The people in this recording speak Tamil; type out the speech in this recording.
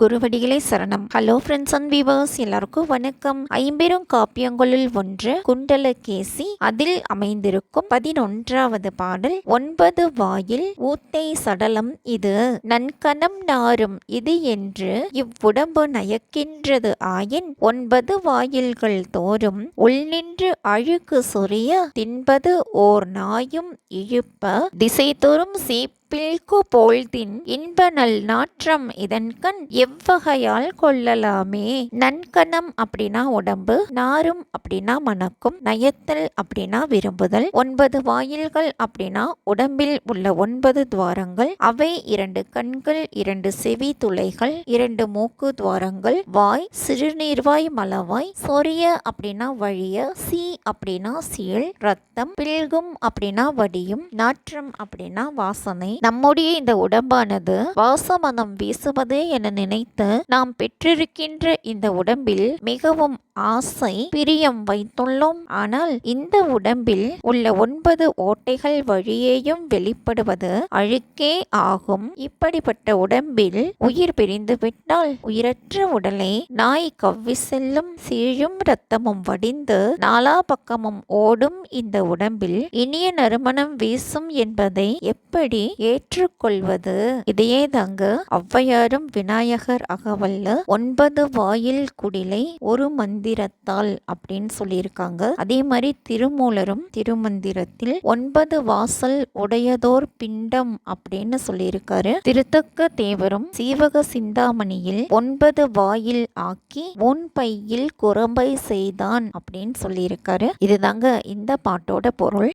குருவடிகளே சரணம். ஹலோ ஃப்ரெண்ட்ஸ் அண்ட் வீவர்ஸ் எல்லாருக்கும் வணக்கம். ஐம்பெரும் காப்பியங்களுள் ஒன்று குண்டலகேசி அதில் அமைந்திருக்கும் பதினொன்றாவது பாடல் ஒன்பது வாயில் ஊத்தை சடலம் இது. நன்கணம் நாரும் இது என்று இவ்வுடம்பு நயக்கின்றது ஆயின் ஒன்பது வாயில்கள் தோறும் உள்நின்று அழுக்கு சொரிய தின்பது ஓர் நாயும் இழுப்ப திசை தோறும் சீப் பில்கு போழ்தின் இன்ப நல் நாற்றம் இதன்கண் எவ்வகையால் கொள்ளலாமே? நன்கணம் அப்படின்னா உடம்பு நாரும் அப்படின்னா மணக்கும் நயத்தல் அப்படின்னா விரும்புதல் ஒன்பது வாயில்கள் அப்படின்னா உடம்பில் உள்ள ஒன்பது துவாரங்கள் அவை இரண்டு கண்கள் இரண்டு செவி துளைகள் இரண்டு மூக்கு துவாரங்கள் வாய் சிறுநீர்வாய் மலவாய் சொரிய அப்படின்னா வழிய சி அப்படின்னா சீழ் ரத்தம் பில்கும் அப்படின்னா வடியும் நாற்றம் அப்படின்னா வாசனை நம்முடைய இந்த உடம்பானது வாசமனம் வீசுவது என நினைத்து நாம் பெற்றிருக்கின்ற இந்த உடம்பில் மிகவும் ஆசை பிரியம் வைத்துள்ளோம். ஆனால் இந்த உடம்பில் உள்ள ஒன்பது ஓட்டைகள் வழியேயும் வெளிப்படுவது அழுக்கே ஆகும். இப்படிப்பட்ட உடம்பில் உயிர் பிரிந்து விட்டால் உயிரற்ற உடலை நாய் கவ்வி செல்லும். சீழும் ரத்தமும் வடிந்து நாலா பக்கமும் ஓடும். இந்த உடம்பில் இனிய நறுமணம் வீசும் என்பதை எப்படி ஏற்றுக்கொள்வது. இதையே தாங்க ஔவையாரும் விநாயகர் அகவல்ல ஒன்பது வாயில் குடிலை ஒரு மந்திரத்தால் அப்படின்னு சொல்லியிருக்காங்க. அதே மாதிரி திருமூலரும் திருமந்திரத்தில் ஒன்பது வாசல் உடையதோர் பிண்டம் அப்படின்னு சொல்லியிருக்காரு. திருத்தக்க தேவரும் சீவக சிந்தாமணியில் ஒன்பது வாயில் ஆக்கி உன் பையில் குரம்பை செய்தான் அப்படின்னு சொல்லியிருக்காரு. இதுதாங்க இந்த பாட்டோட பொருள்.